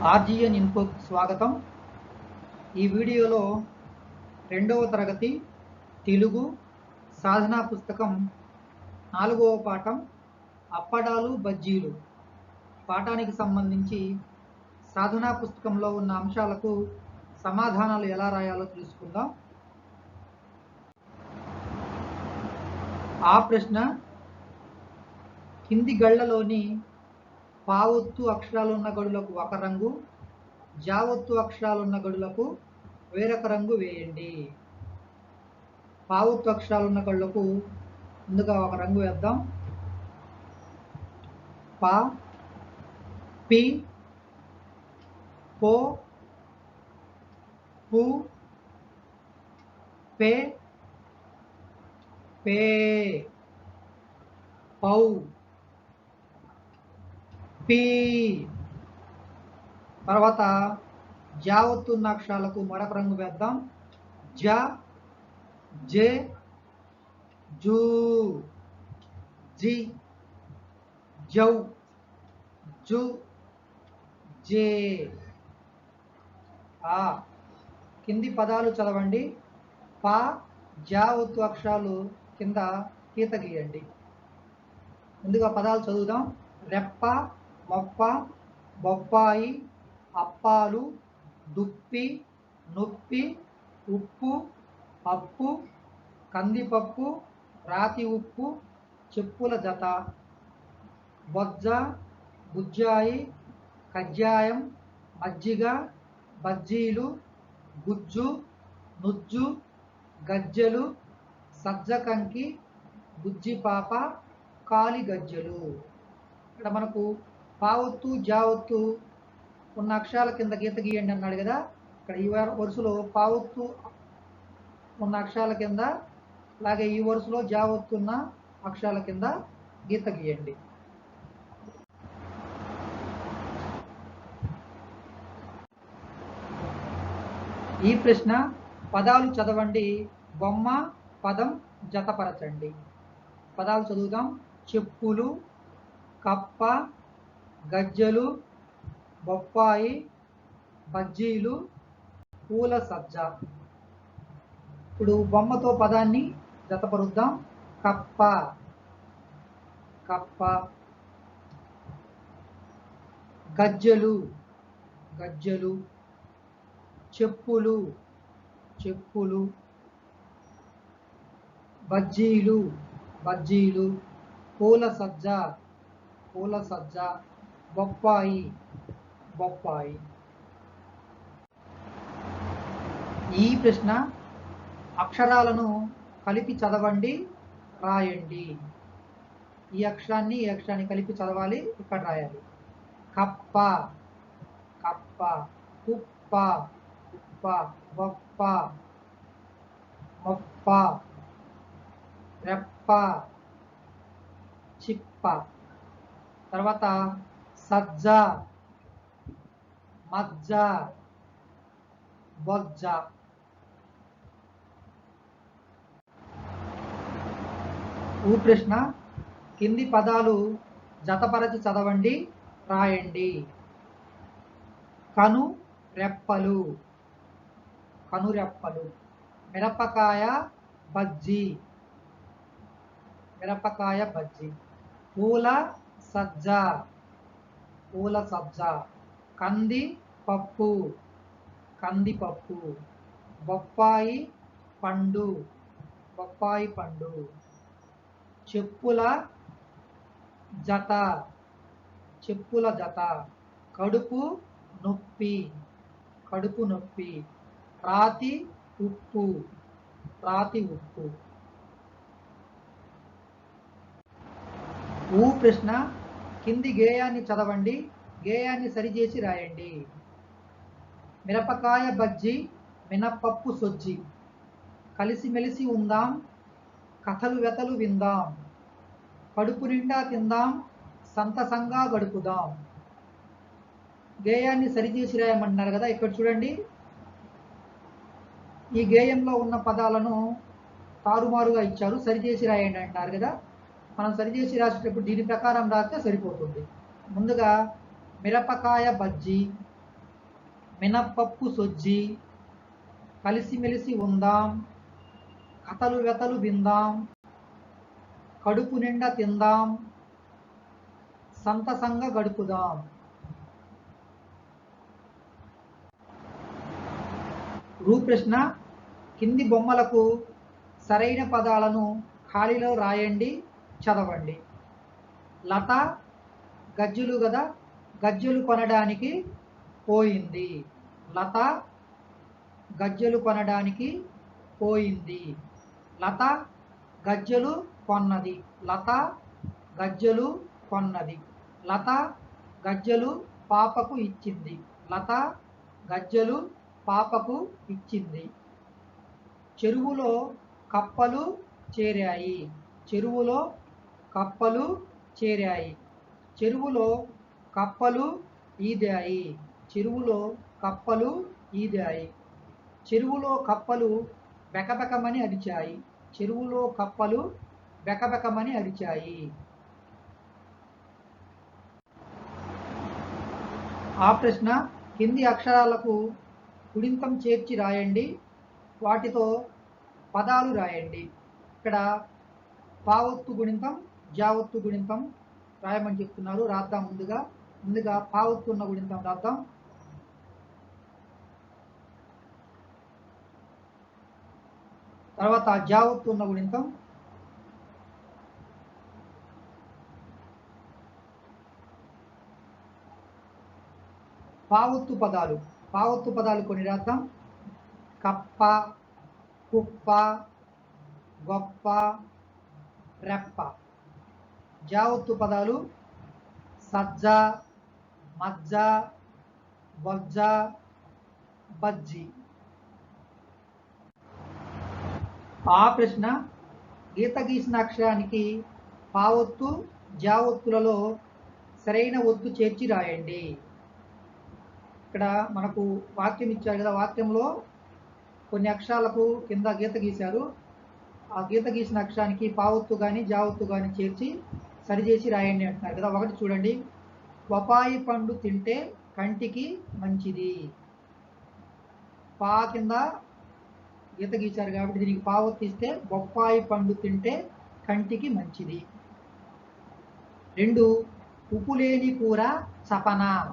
ఆర్జిఎన్ ఇన్ఫోకు స్వాగతం. ఈ వీడియోలో రెండవ తరగతి తెలుగు సాధనా పుస్తకం నాలుగవ పాఠం అప్పడాలు బజ్జీలు. పాఠానికి సంబంధించి సాధనా పుస్తకంలో ఉన్న అంశాలకు సమాధానాలు ఎలా రాయాలో తెలుసుకుందాం. ఆ ప్రశ్న కింది గళ్ళలోని పావొత్తు అక్షరాలున్న గడులకు ఒక రంగు జావొత్తు అక్షరాలున్న గడులకు వేరొక రంగు వేయండి. పావొత్తు అక్షరాలున్న గడులకు ముందుగా ఒక రంగు వేద్దాం. పా పి పో పు పే పే పౌ. పి తర్వాత జావత్తున్న అక్షరాలకు మరొక రంగు వేద్దాం. జ జే జూ జి జౌ జు జే. ఆ కింది పదాలు చదవండి. పా జా ఒత్తు అక్షరాలు కింద గీత గీయండి. ముందుగా పదాలు చదువుదాం. రెప్ప మొప్ప బొప్పాయి అప్పాలు దుప్పి నొప్పి ఉప్పు పప్పు కందిపప్పు రాతి ఉప్పు చెప్పుల జత బొజ్జ బుజ్జాయి కజ్జాయం మజ్జిగ బజ్జీలు గుజ్జు నుజ్జు గజ్జెలు సజ్జకంకి బుజ్జిపాప కాలి గజ్జెలు ఇక్కడ మనకు పావుత్తు జావొత్తు ఉన్న అక్షరాల కింద గీత గీయండి అన్నాడు కదా. ఇక్కడ ఈ వరుసలో పావుత్తు ఉన్న అక్షరాల కింద అలాగే ఈ వరుసలో జావొత్తు ఉన్న అక్షరాల కింద గీత గీయండి. ఈ ప్రశ్న పదాలు చదవండి. బొమ్మ పదం జతపరచండి. పదాలు చదువుదాం. చెప్పులు కప్ప గజ్జలు బొప్పాయి బజ్జీలు పూల సజ్జ ఇప్పుడు బొమ్మతో పదాన్ని జతపరుద్దాం. కప్ప. కప్ప. గజ్జలు. గజ్జలు. చెప్పులు. చెప్పులు. బజ్జీలు. బజ్జీలు. పూల సజ్జ పూల సజ్జ బొప్పాయి బొప్పాయి. ఈ ప్రశ్న అక్షరాలను కలిపి చదవండి రాయండి. ఈ అక్షరాన్ని ఈ అక్షరాన్ని కలిపి చదవాలి ఇక్కడ రాయాలి. కప్ప కప్ప కుప్ప కుప్ప బొప్ప మొప్ప రెప్ప చిప్ప. తర్వాత సజ్జ మజ్జ బొజ్జ ఊ ప్రశ్న కింది పదాలు జతపరచి చదవండి రాయండి. కను రెప్పలు కనురెప్పలు మిరపకాయ బజ్జీ మిరపకాయ బజ్జీ. పూల సజ్జ పూల సబ్జా. కంది పప్పు. కందిపప్పు బొప్పాయి పండు. బొప్పాయి పండు. చెప్పుల జత. చెప్పుల జత. కడుపు నొప్పి. కడుపు నొప్పి. రాతి ఉప్పు. రాతి ఉప్పు. ఊ ప్రశ్న కింది గేయాన్ని చదవండి గేయాన్ని సరిచేసి రాయండి. మిరపకాయ బజ్జి మినప్పప్పు సొజ్జి. కలిసిమెలిసి ఉందాం కథలు వెతలు విందాం. కడుపు నిండా తిందాం సంతసంగా గడుపుదాం. గేయాన్ని సరిచేసి రాయమంటున్నారు కదా ఇక్కడ చూడండి. ఈ గేయంలో ఉన్న పదాలను తారుమారుగా ఇచ్చారు సరిచేసి రాయండి అంటారు కదా. మనం సరిచేసి రాసేటప్పుడు దీని ప్రకారం రాస్తే సరిపోతుంది. ముందుగా మిరపకాయ బజ్జీ మినప్పప్పు సొజ్జి కలిసిమెలిసి ఉందాం కథలు వెతలు విందాం కడుపు నిండా తిందాం సంతసంగా గడుపుదాం. రూప్రశ్న కింది బొమ్మలకు సరైన పదాలను ఖాళీలో రాయండి. చదవండి. లత గజ్జులు కదా గజ్జులు కొనడానికి పోయింది. లత గజ్జలు కొనడానికి పోయింది. లత గజ్జలు కొన్నది. లత గజ్జలు కొన్నది. లత గజ్జలు పాపకు ఇచ్చింది. లత గజ్జలు పాపకు ఇచ్చింది. చెరువులో కప్పలు చేరాయి. చెరువులో కప్పలు చేరాయి. చెరువులో కప్పలు ఈదాయి. చెరువులో కప్పలు ఈదాయి. చెరువులో కప్పలు బెకబెకమని అరిచాయి. చెరువులో కప్పలు బెకబెకమని అరిచాయి. ఆ ప్రశ్న కింది అక్షరాలకు కుడింతం చేర్చి రాయండి. వాటితో పదాలు రాయండి. ఇక్కడ పావొత్తు గుణింతం జావత్తు గుణింతం రాయమని చెప్తున్నారు. రాద్దాం ముందుగా. ముందుగా పావత్తున్న గుణింతం రాద్దాం. తర్వాత జావత్తున్న గుణింతం పావత్తు పదాలు. పావత్తు పదాలు కొన్ని రాద్దాం. కప్ప కుప్ప గొప్ప రెప్ప. జావత్తు పదాలు సజ్జ మజ్జ బొజ్జ బజ్జి. ఆ ప్రశ్న గీత గీసిన అక్షరానికి పావొత్తు జావొత్తులలో సరైన ఒత్తు చేర్చి రాయండి. ఇక్కడ మనకు వాక్యం ఇచ్చారు కదా వాక్యంలో కొన్ని అక్షరాలకు కింద గీత గీశారు. ఆ గీత గీసిన అక్షరానికి పావొత్తు కానీ జావొత్తు కానీ చేర్చి సరిచేసి రాయండి అంటున్నారు కదా ఒకటి చూడండి. బొపాయి పండు తింటే కంటికి మంచిది. పా కింద గీత గీశారు కాబట్టి దీనికి పా తీస్తే బొప్పాయి పండు తింటే కంటికి మంచిది. రెండు ఉప్పు లేని కూర చపన.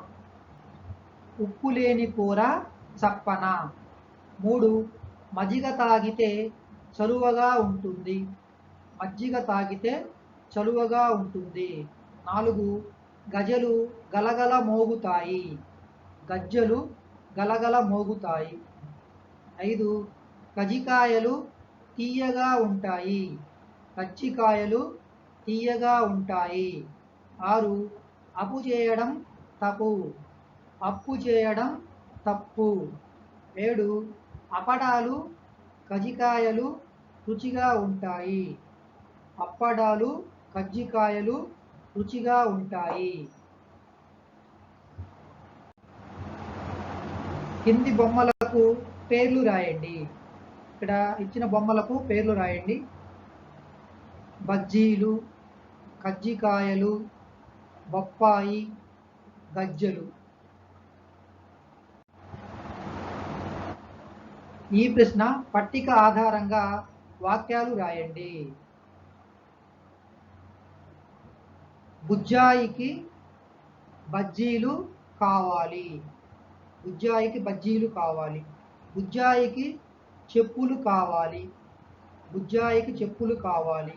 ఉప్పు లేని కూర చప్పన. మూడు మజ్జిగ తాగితే చలువగా ఉంటుంది. మజ్జిగ తాగితే చలువగా ఉంటుంది. నాలుగు గజలు గలగల మోగుతాయి. గజ్జలు గలగల మోగుతాయి. ఐదు కజికాయలు తీయగా ఉంటాయి. కచ్చికాయలు తీయగా ఉంటాయి. ఆరు అప్పు చేయడం తప్పు. అప్పు చేయడం తప్పు. ఏడు అపడాలు కజికాయలు రుచిగా ఉంటాయి. అప్పడాలు కజ్జికాయలు రుచిగా ఉంటాయి. కింది బొమ్మలకు పేర్లు రాయండి. ఇక్కడ ఇచ్చిన బొమ్మలకు పేర్లు రాయండి. బజ్జీలు కజ్జికాయలు బొప్పాయి గజ్జలు. ఈ ప్రశ్న పట్టిక ఆధారంగా వాక్యాలు రాయండి. బుజ్జాయికి బజ్జీలు కావాలి. బుజ్జాయికి బజ్జీలు కావాలి. బుజ్జాయికి చెప్పులు కావాలి. బుజ్జాయికి చెప్పులు కావాలి.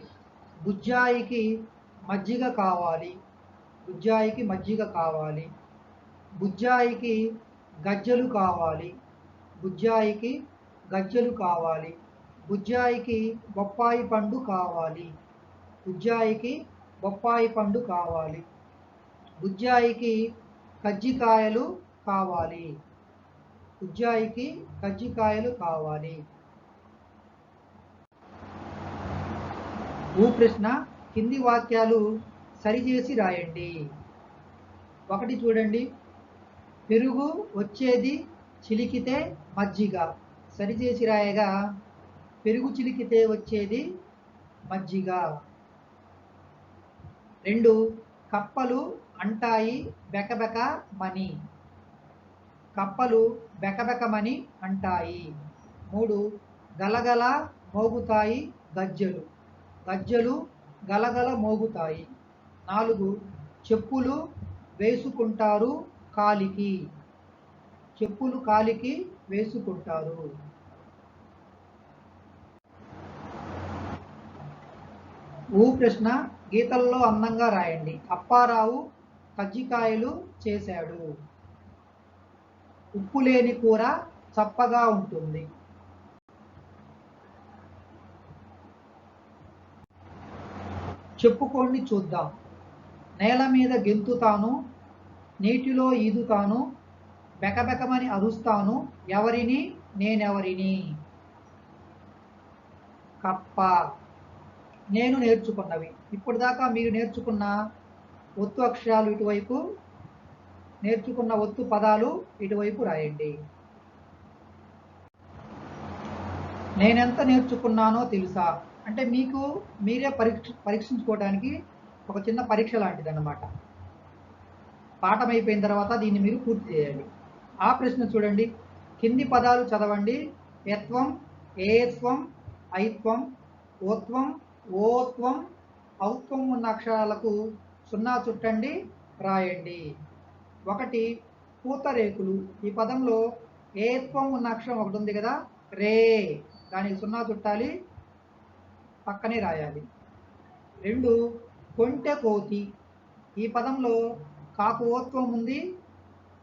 బుజ్జాయికి మజ్జిగ కావాలి. బుజ్జాయికి మజ్జిగ కావాలి. బుజ్జాయికి గజ్జలు కావాలి. బుజ్జాయికి గజ్జలు కావాలి. బుజ్జాయికి బొప్పాయి పండు కావాలి. బుజ్జాయికి బొప్పాయి పండు కావాలి. బుజ్జాయికి కజ్జికాయలు కావాలి. బుజ్జాయికి కజ్జికాయలు కావాలి. భూ కింది వాక్యాలు సరిచేసి రాయండి. ఒకటి చూడండి. పెరుగు వచ్చేది చిలికితే మజ్జిగ. సరిచేసి రాయగా పెరుగు చిలికితే వచ్చేది మజ్జిగ. రెండు కప్పలు అంటాయి బెకబెక మని. కప్పలు బెకబెకమని అంటాయి. మూడు గలగల మోగుతాయి గజ్జలు గజ్జలు గలగల మోగుతాయి. నాలుగు చెప్పులు వేసుకుంటారు కాలికి. చెప్పులు కాలికి వేసుకుంటారు. ఊ ప్రశ్న గీతల్లో అందంగా రాయండి. అప్పారావు కజ్జికాయలు చేశాడు. ఉప్పు లేని కూర చప్పగా ఉంటుంది. చెప్పుకోండి చూద్దాం. నేల మీద గెంతుతాను నీటిలో ఈదుతాను బెకబెకమని అరుస్తాను ఎవరిని? నేనెవరిని? కప్ప. నేను నేర్చుకున్నవి. ఇప్పటిదాకా దాకా మీరు నేర్చుకున్న ఒత్తు అక్షరాలు ఇటువైపు నేర్చుకున్న ఒత్తు పదాలు ఇటువైపు రాయండి. నేనెంత నేర్చుకున్నానో తెలుసా? అంటే మీకు మీరే పరీక్ష పరీక్షించుకోవడానికి ఒక చిన్న పరీక్ష లాంటిది అన్నమాట పాఠం అయిపోయిన తర్వాత దీన్ని మీరు పూర్తి చేయాలి. ఆ ప్రశ్న చూడండి. కింది పదాలు చదవండి. యత్వం ఏత్వం ఐత్వం ఓత్వం ఓత్వం ఔత్వం ఉన్న అక్షరాలకు సున్నా చుట్టండి రాయండి. ఒకటి పూతరేకులు. ఈ పదంలో ఏత్వం ఉన్న అక్షరం ఒకటి ఉంది కదా? రే. దానికి సున్నా చుట్టాలి పక్కనే రాయాలి. రెండు కొంటె కోతి. ఈ పదంలో కాకు ఓత్వం ఉంది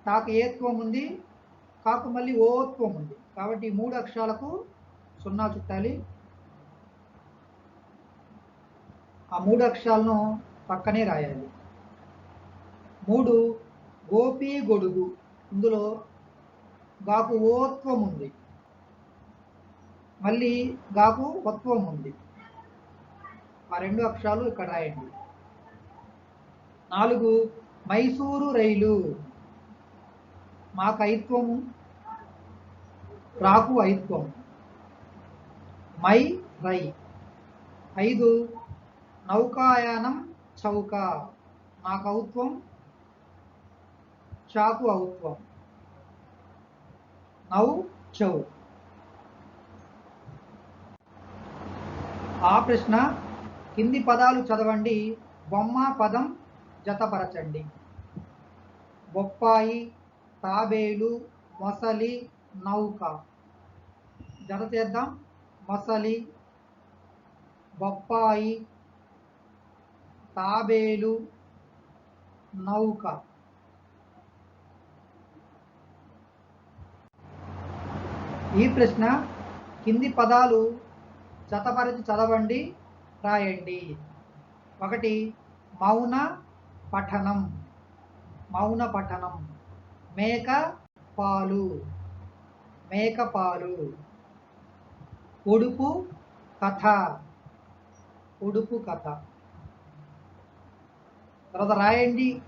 తాకు ఏత్వం ఉంది? కాకు మళ్ళీ ఓత్వం ఉంది. కాబట్టి మూడు అక్షరాలకు సున్నా చుట్టాలి ఆ మూడు అక్షరాలను పక్కనే రాయాలి. మూడు గోపి గొడుగు. ఇందులో గాకు ఓత్వం ఉంది. మళ్ళీ గాకు ఒత్వం ఉంది. ఆ రెండు అక్షరాలు ఇక్కడ రాయండి. నాలుగు మైసూరు రైలు. మాకు ఐత్వము రాకు ఐత్వం మై రై. ఐదు నౌకాయానం చౌక. నాకు అవుత్వం చాకు ఔత్వం. నౌ చౌ. ఆ ప్రశ్న కింది పదాలు చదవండి. బొమ్మ పదం జతపరచండి. బొప్పాయి తాబేలు మొసలి నౌక. జత చేద్దాం. మొసలి బొప్పాయి తాబేలు నౌక. ఈ ప్రశ్న కింది పదాలు జతపరిచి చదవండి రాయండి. ఒకటి మౌన పఠనం. మౌన పఠనం. మేక పాలు. మేక పాలు. ఉడుపు కథ. ఉడుపు కథ. తర్వాత రాయండి.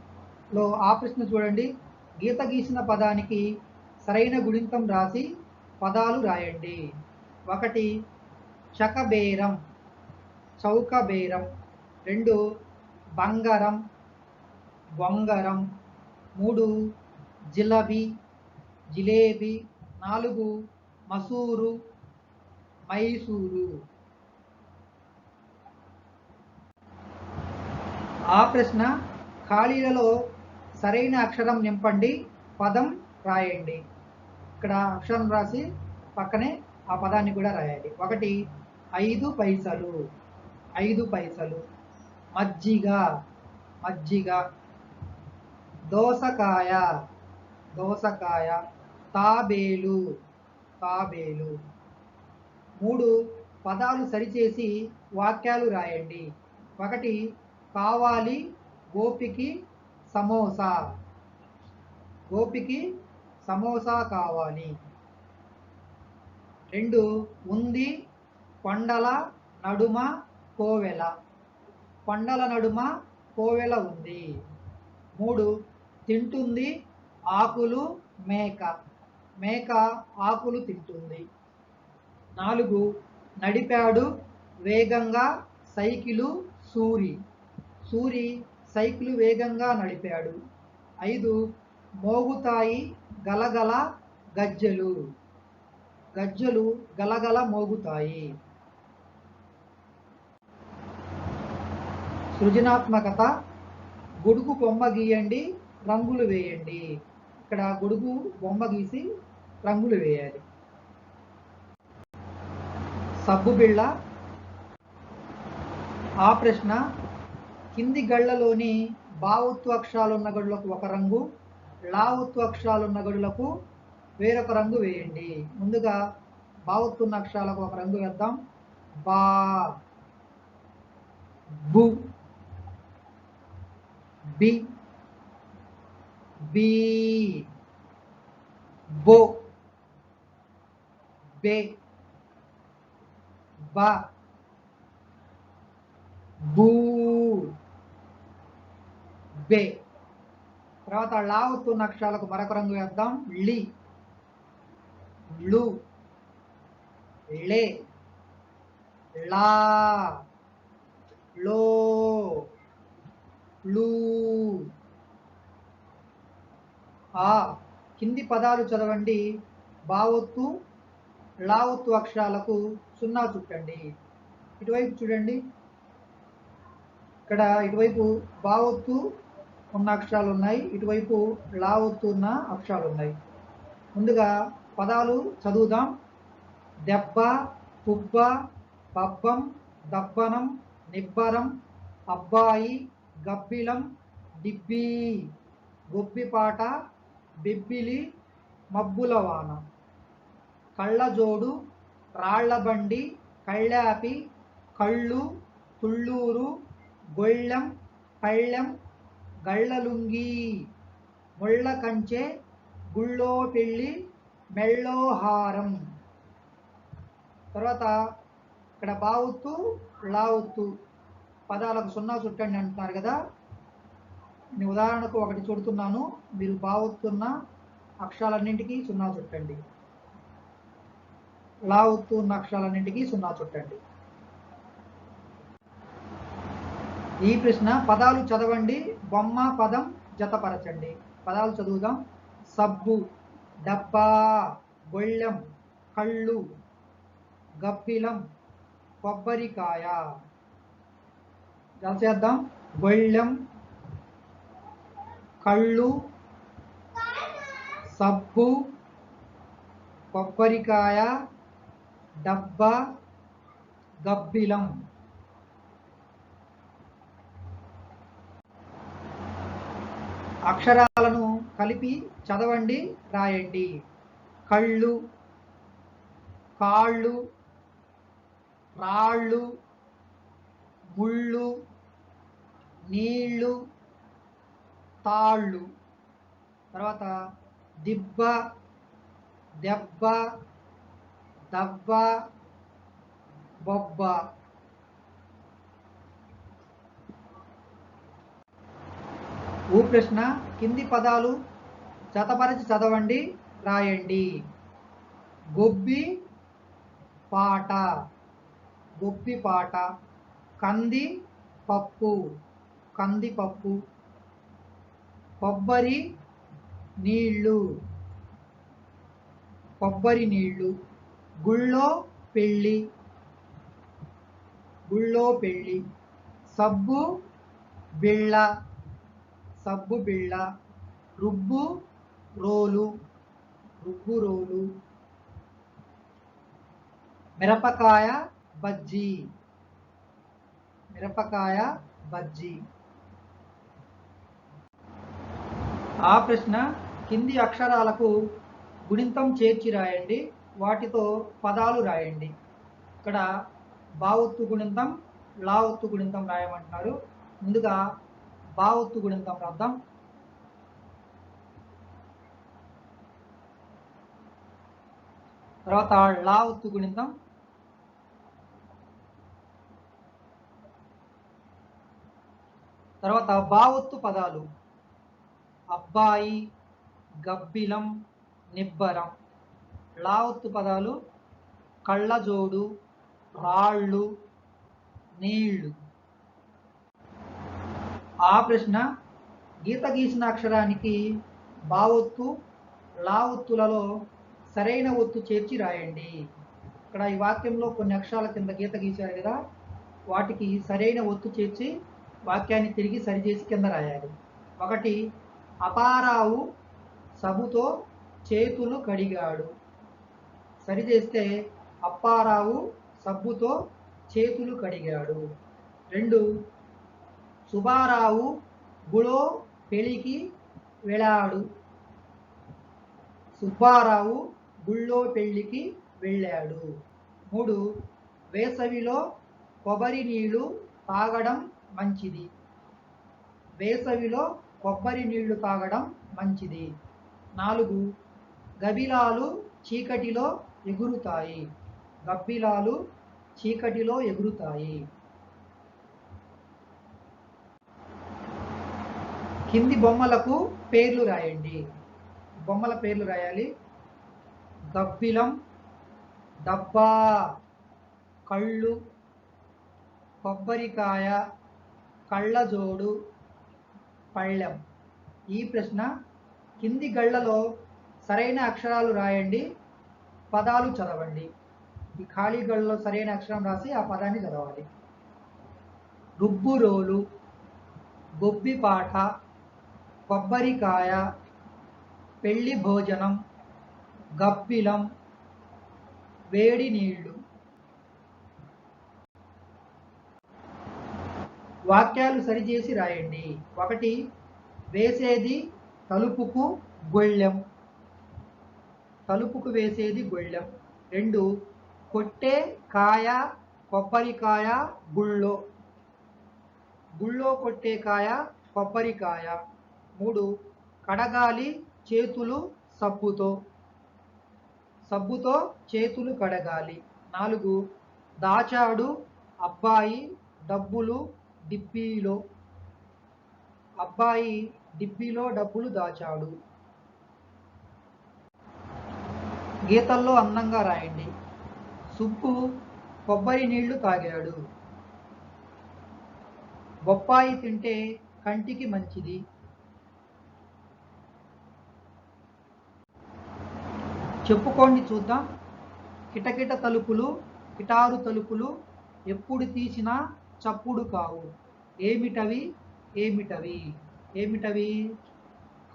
లో ఆ ప్రశ్న చూడండి. గీత గీసిన పదానికి సరైన గుణింతం రాసి పదాలు రాయండి. ఒకటి చకబేరం చౌకబేరం. రెండు బంగారం బొంగరం. మూడు జిలబి జిలేబీ. నాలుగు మసూరు మైసూరు. ఆ ప్రశ్న ఖాళీలలో సరైన అక్షరం నింపండి పదం రాయండి. ఇక్కడ అక్షరం రాసి పక్కనే ఆ పదాన్ని కూడా రాయాలి ఒకటి ఐదు పైసలు ఐదు పైసలు మజ్జిగ మజ్జిగ దోసకాయ దోసకాయ తాబేలు తాబేలు. మూడు పదాలు సరిచేసి వాక్యాలు రాయండి. ఒకటి కావాలి గోపికి సమోసా. గోపికి సమోసా కావాలి. రెండు ఉంది కొండల నడుమ కోవెల. కొండల నడుమ కోవెల ఉంది. మూడు తింటుంది ఆకులు మేక. మేక ఆకులు తింటుంది. నాలుగు నడిపాడు వేగంగా సైకిలు సూరి. సూరి సైకిలు వేగంగా నడిపాడు. ఐదు మోగుతాయి గలగల గజ్జెలు. గజ్జలు గలగల మోగుతాయి. సృజనాత్మకత గొడుగు బొమ్మ గీయండి రంగులు వేయండి. ఇక్కడ గొడుగు బొమ్మ గీసి రంగులు వేయాలి. సబ్బు బిళ్ళ ఆ ప్రశ్న కింది గళ్ళలోని బావుత్తు గడులకు ఒక రంగు లావుత్తు గడులకు వేరొక రంగు వేయండి. ముందుగా బావుత్తున్న అక్షరాలకు ఒక రంగు వేద్దాం. బా బు బి బి బో బే బా బూ. బే తర్వాత లావుతున్న అక్షరాలకు మరొక రంగు వేద్దాం. లి లు లే లా లో లు ఆ. కింది పదాలు చదవండి. బావొత్తు లావొత్తు అక్షరాలకు సున్నా చుట్టండి. ఇటువైపు చూడండి. ఇక్కడ ఇటువైపు బావొత్తు ఉన్న అక్షరాలు ఉన్నాయి ఇటువైపు లావొత్తు ఉన్న అక్షరాలు ఉన్నాయి ముందుగా పదాలు చదువుదాం. దెబ్బ పుబ్బ పబ్బం దబ్బనం నిబ్బరం అబ్బాయి గబ్బిలం డిబ్బి గొబ్బిపాట బిబ్బిలి మబ్బులవాన. కళ్ళజోడు రాళ్ళబండి కళ్ళాపి కళ్ళు తుళ్ళూరు గొళ్ళెం పళ్ళెం గళ్ళలుంగి ముళ్ళ కంచె గుళ్ళో పెళ్ళి మెళ్ళో హారం. తర్వాత ఇక్కడ బావుత్తు లావుత్తు పదాలకు సున్నా చుట్టండి అంటున్నారు కదా. నేను ఉదాహరణకు ఒకటి చుడుతున్నాను. మీరు బావుతున్న అక్షరాలన్నింటికి సున్నా చుట్టండి. లావుతూ అక్షరాలన్నింటికీ సున్నా చుట్టండి. ఈ ప్రశ్న పదాలు చదవండి బొమ్మ పదం జతపరచండి. పదాలు చదువుదాం. సబ్బు డబ్బా గొళ్ళెం కళ్ళు గబ్బిలం కొబ్బరికాయ. ఎలా చేద్దాం. గొళ్ళెం కళ్ళు సబ్బు కొబ్బరికాయ డబ్బా గబ్బిలం. అక్షరాలను కలిపి చదవండి రాయండి. కళ్ళు కాళ్ళు రాళ్ళు ముళ్ళు నీళ్ళు తాళ్ళు. తర్వాత దిబ్బ దెబ్బ దబ్బ బొబ్బ. ఊ ప్రశ్న కింది పదాలు జతపరిచి చదవండి రాయండి. గొబ్బి పాట. గొబ్బి పాట. కంది పప్పు. కంది పప్పు. కొబ్బరి నీళ్ళు. కొబ్బరి నీళ్ళు. గుళ్ళో పెళ్ళి. గుళ్ళో పెళ్ళి. సబ్బు బిళ్ళ. సబ్బు బిళ్ళ రుబ్బు రోలు రుబ్బు రోలు. మిరపకాయ బజ్జీ. మిరపకాయ బజ్జీ. ఆ ప్రశ్న కింది అక్షరాలకు గుణింతం చేర్చి రాయండి. వాటితో పదాలు రాయండి. ఇక్కడ బావుత్తు గుణింతం లావుత్తు గుణింతం రాయమంటున్నారు. ముందుగా బావొత్తు గుణింతం రాద్దాం తర్వాత లావొత్తు గుణింతం తర్వాత బావొత్తు పదాలు. అబ్బాయి గబ్బిలం నిబ్బరం. లావొత్తు పదాలు కళ్ళజోడు రాళ్ళు నీళ్ళు. ఆ ప్రశ్న గీత గీసిన అక్షరానికి బావొత్తు లా ఒత్తులలో సరైన ఒత్తు చేర్చి రాయండి. ఇక్కడ ఈ వాక్యంలో కొన్ని అక్షరాల కింద గీత గీశారు కదా వాటికి సరైన ఒత్తు చేర్చి వాక్యాన్ని తిరిగి సరిచేసి కింద రాయాలి. ఒకటి అపారావు సబుతో చేతులు కడిగాడు. సరిచేస్తే అప్పారావు సబ్బుతో చేతులు కడిగాడు. రెండు సుబారావు గుళో పెళ్ళికి వెళ్ళాడు. సుబ్బారావు గుళ్ళో పెళ్ళికి వెళ్ళాడు. మూడు వేసవిలో కొబ్బరి నీళ్ళు తాగడం మంచిది. వేసవిలో కొబ్బరి నీళ్ళు తాగడం మంచిది. నాలుగు గబిలాలు చీకటిలో ఎగురుతాయి. గబ్బిలాలు చీకటిలో ఎగురుతాయి. కింది బొమ్మలకు పేర్లు రాయండి. బొమ్మల పేర్లు రాయాలి. గబ్బిలం డబ్బా కళ్ళు కొబ్బరికాయ కళ్ళజోడు పళ్ళెం. ఈ ప్రశ్న కింది గళ్ళలో సరైన అక్షరాలు రాయండి పదాలు చదవండి. ఈ ఖాళీ గళ్ళలో సరైన అక్షరం రాసి ఆ పదాన్ని చదవాలి. రుబ్బురోలు బొబ్బిపాట కొబ్బరికాయ పెళ్ళి భోజనం గబ్బిలం వేడి నీళ్ళు. వాక్యాలు సరిచేసి రాయండి. ఒకటి వేసేది తలుపుకు గొళ్ళెం. తలుపుకు వేసేది గొళ్ళెం. రెండు కొట్టే కాయ కొబ్బరికాయ గుళ్ళో గుళ్ళో కొట్టే కాయ కొబ్బరికాయ. మూడు కడగాలి చేతులు సబ్బుతో. సబ్బుతో చేతులు కడగాలి. నాలుగు దాచాడు అబ్బాయి డబ్బులు డిబ్బీలో అబ్బాయి డిబ్బీలో డబ్బులు దాచాడు. గీతల్లో అందంగా రాయండి. సుబ్బు కొబ్బరి నీళ్ళు తాగాడు. బొప్పాయి తింటే కంటికి మంచిది. చెప్పుకోండి చూద్దాం. కిటకిట తలుపులు కిటారు తలుపులు ఎప్పుడు తీసినా చప్పుడు కావు. ఏమిటవి? ఏమిటవి? ఏమిటవి?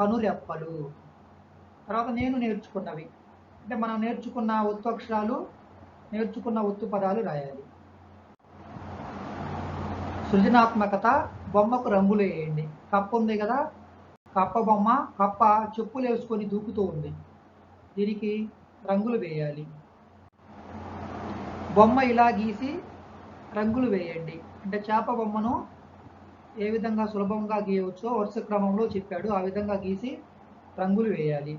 కనురెప్పలు. తర్వాత నేను నేర్చుకున్నవి. అంటే మనం నేర్చుకున్న ఒత్తు అక్షరాలు నేర్చుకున్న ఒత్తు పదాలు రాయాలి. సృజనాత్మకత బొమ్మకు రంగులు వేయండి. కప్ప ఉంది కదా? కప్ప బొమ్మ కప్ప చెప్పులు వేసుకొని దూకుతూ ఉంది. దీనికి రంగులు వేయాలి. బొమ్మ ఇలా గీసి రంగులు వేయండి. అంటే చేప బొమ్మను ఏ విధంగా సులభంగా గీయవచ్చో వరుస క్రమంలో చెప్పాడు. ఆ విధంగా గీసి రంగులు వేయాలి.